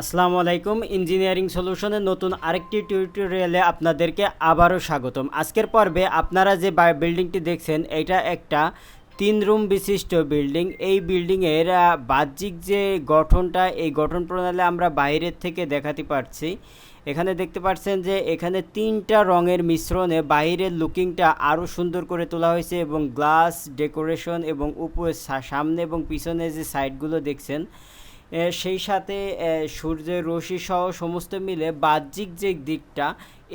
আসসালামু আলাইকুম, ইঞ্জিনিয়ারিং সলিউশনের নতুন আরেকটি টিউটোরিয়ালে আপনাদেরকে আবারও স্বাগতম। আজকের পর্বে আপনারা যে বিল্ডিংটি দেখছেন, এটা একটা তিন রুম বিশিষ্ট বিল্ডিং। এই বিল্ডিংয়ের বাহ্যিক যে গঠনটা, এই গঠন প্রণালী আমরা বাইরের থেকে দেখাতে পারছি। এখানে দেখতে পাচ্ছেন যে এখানে তিনটা রঙের মিশ্রণে বাইরের লুকিংটা আরও সুন্দর করে তোলা হয়েছে এবং গ্লাস, ডেকোরেশন এবং উপরে সামনে এবং পিছনে যে সাইডগুলো দেখছেন সেই সাথে সূর্যের রশ্মি সহ সমস্ত মিলে বাহ্যিক যে দিকটা,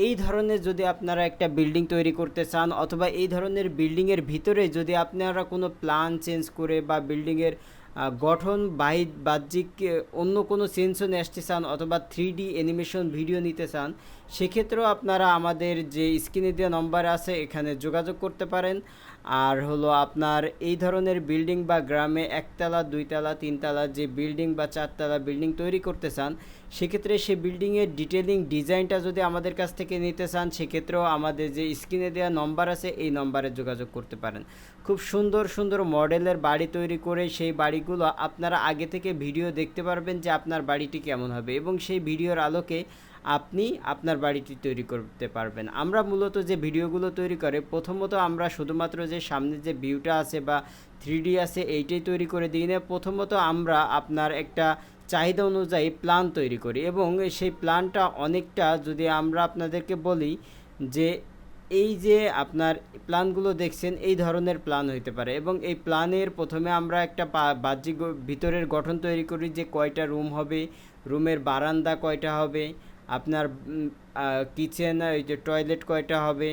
এই ধরনের যদি আপনারা একটা বিল্ডিং তৈরি করতে চান অথবা এই ধরনের বিল্ডিংয়ের ভিতরে যদি আপনারা কোনো প্ল্যান চেঞ্জ করে বা বিল্ডিংয়ের গঠন বাহি বাহ্যিক অন্য কোনো সেন্সও নিয়ে আসতে চান অথবা থ্রি ডি অ্যানিমেশন ভিডিও নিতে চান, সেক্ষেত্রেও আপনারা আমাদের যে স্ক্রিনে দেওয়া নম্বর আছে, এখানে যোগাযোগ করতে পারেন। আর হলো আপনার এই ধরনের বিল্ডিং বা গ্রামে একতলা, দুইতলা, তিনতলা যে বিল্ডিং বা চারতলা বিল্ডিং তৈরি করতে চান, সেক্ষেত্রে সে বিল্ডিংয়ের ডিটেলিং ডিজাইনটা যদি আমাদের কাছ থেকে নিতে চান, সেক্ষেত্রেও আমাদের যে স্ক্রিনে দেওয়া নম্বর আছে, এই নম্বরে যোগাযোগ করতে পারেন। খুব সুন্দর সুন্দর মডেলের বাড়ি তৈরি করে সেই বাড়িগুলো আপনারা আগে থেকে ভিডিও দেখতে পারবেন যে আপনার বাড়িটি কেমন হবে এবং সেই ভিডিওর আলোকে আপনি আপনার বাড়িটি তৈরি করতে পারবেন। আমরা মূলত যে ভিডিওগুলো তৈরি করে, প্রথমত আমরা শুধুমাত্র যে সামনে যে ভিউটা আছে বা থ্রি আছে, এইটাই তৈরি করে দিই না, প্রথমত আমরা আপনার একটা চাহিদা অনুযায়ী প্ল্যান তৈরি করি এবং সেই প্ল্যানটা অনেকটা যদি আমরা আপনাদেরকে বলি যে এই যে আপনার প্ল্যানগুলো দেখছেন, এই ধরনের প্ল্যান হইতে পারে এবং এই প্ল্যানের প্রথমে আমরা একটা বাহ্যিক ভিতরের গঠন তৈরি করি যে কয়টা রুম হবে রুমের বারান্দা কয়টা হবে আপনার কিচেন ওই যে টয়লেট কয়টা হবে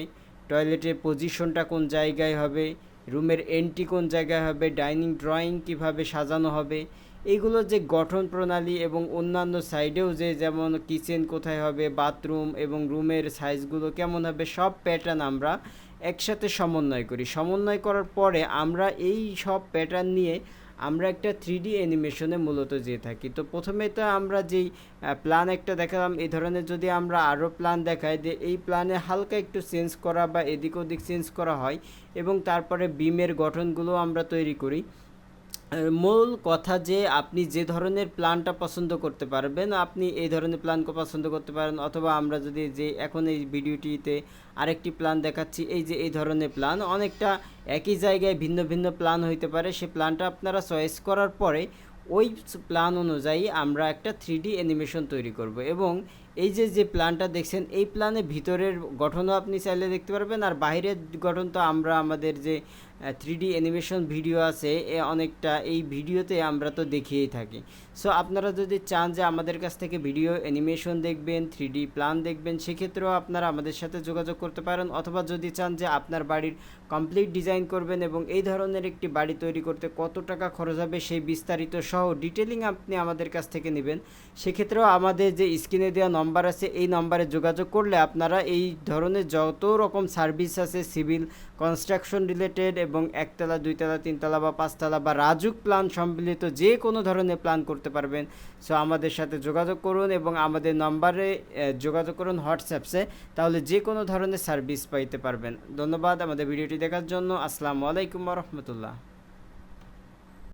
টয়লেটের পজিশনটা কোন জায়গায় হবে রুমের এন্ট্রি কোন জায়গায় হবে ডাইনিং ড্রয়িং কীভাবে সাজানো হবে এইগুলো যে গঠন প্রণালী এবং অন্যান্য সাইডেও যে যেমন কিচেন কোথায় হবে বাথরুম এবং রুমের সাইজগুলো কেমন হবে, সব প্যাটার্ন আমরা একসাথে সমন্বয় করি। সমন্বয় করার পরে আমরা এই সব প্যাটার্ন নিয়ে আমরা একটা থ্রি ডি অ্যানিমেশনে মূলত যেয়ে থাকি। তো প্রথমে তো আমরা যেই প্ল্যান একটা দেখালাম, এই ধরনের যদি আমরা আরও প্ল্যান দেখাই যে এই প্ল্যানে হালকা একটু চেঞ্জ করা বা এদিক ওদিক চেঞ্জ করা হয় এবং তারপরে বিমের গঠনগুলো আমরা তৈরি করি। মূল কথা যে আপনি যে ধরনের প্ল্যানটা পছন্দ করতে পারবেন, আপনি এই ধরনের প্ল্যান পছন্দ করতে পারেন, অথবা আমরা যদি যে এখন এই ভিডিওটিতে আরেকটি প্ল্যান দেখাচ্ছি, এই যে এই ধরনের প্ল্যান অনেকটা একই জায়গায় ভিন্ন ভিন্ন প্ল্যান হইতে পারে সেই প্ল্যানটা আপনারা চয়েস করার পরে ওই প্ল্যান অনুযায়ী আমরা একটা থ্রি অ্যানিমেশন তৈরি করব। এবং এই যে যে প্ল্যানটা দেখছেন, এই প্ল্যানের ভিতরের গঠনও আপনি চাইলে দেখতে পারবেন, আর বাইরের গঠন তো আমরা আমাদের যে থ্রি ডি অ্যানিমেশন ভিডিও আছে, এ অনেকটা, এই ভিডিওতে আমরা তো দেখিয়েই থাকি। সো আপনারা যদি চান যে আমাদের কাছ থেকে ভিডিও অ্যানিমেশন দেখবেন থ্রি ডি প্ল্যান দেখবেন, সেক্ষেত্রেও আপনারা আমাদের সাথে যোগাযোগ করতে পারেন। অথবা যদি চান যে আপনার বাড়ির কমপ্লিট ডিজাইন করবেন এবং এই ধরনের একটি বাড়ি তৈরি করতে কত টাকা খরচ হবে সেই বিস্তারিত সহ ডিটেলিং আপনি আমাদের কাছ থেকে নেবেন। সেক্ষেত্রেও আমাদের যে স্ক্রিনে দেওয়া নম্বর আছে, এই নম্বরে যোগাযোগ করলে আপনারা এই ধরনের যত রকম সার্ভিস আছে সিভিল কনস্ট্রাকশন রিলেটেড এবং একতলা, দুইতলা, তিনতলা বা পাঁচতলা বা রাজুক প্ল্যান সম্মিলিত যে কোনো ধরনের প্ল্যান করতে পারবেন। সো আমাদের সাথে যোগাযোগ করুন এবং আমাদের নম্বরে যোগাযোগ করুন হোয়াটসঅ্যাপসে তাহলে যে কোনো ধরনের সার্ভিস পাইতে পারবেন। ধন্যবাদ আমাদের ভিডিওটি দেখার জন্য। আসসালামু আলাইকুম রহমতুল্লাহ।